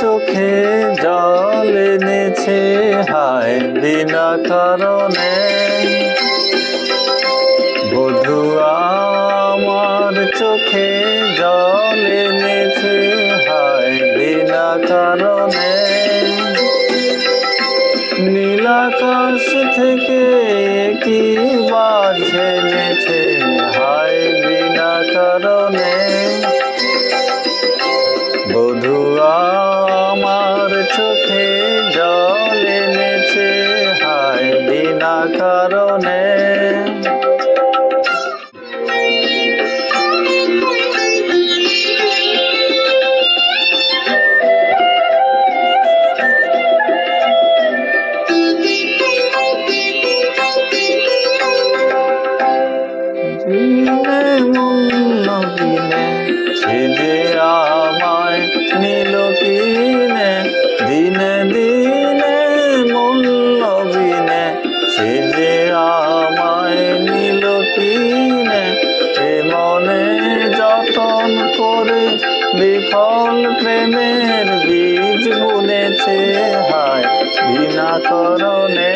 চোখে জল এনেছে, হায় বিনা কারণে। বধু আমার চোখে জল এনেছে, হায় বিনা কারণে। নীলাকাশ থেকে কি চোখে জল এনেছে হায় বিনা কারণে। সে যে আমায় নিল কিনে দিনে দিনে মন যে আমায় নিল কিনে এ মনে যতন করে বিফল প্রেমের বীজ বুনেছে হায়, বিনা করণে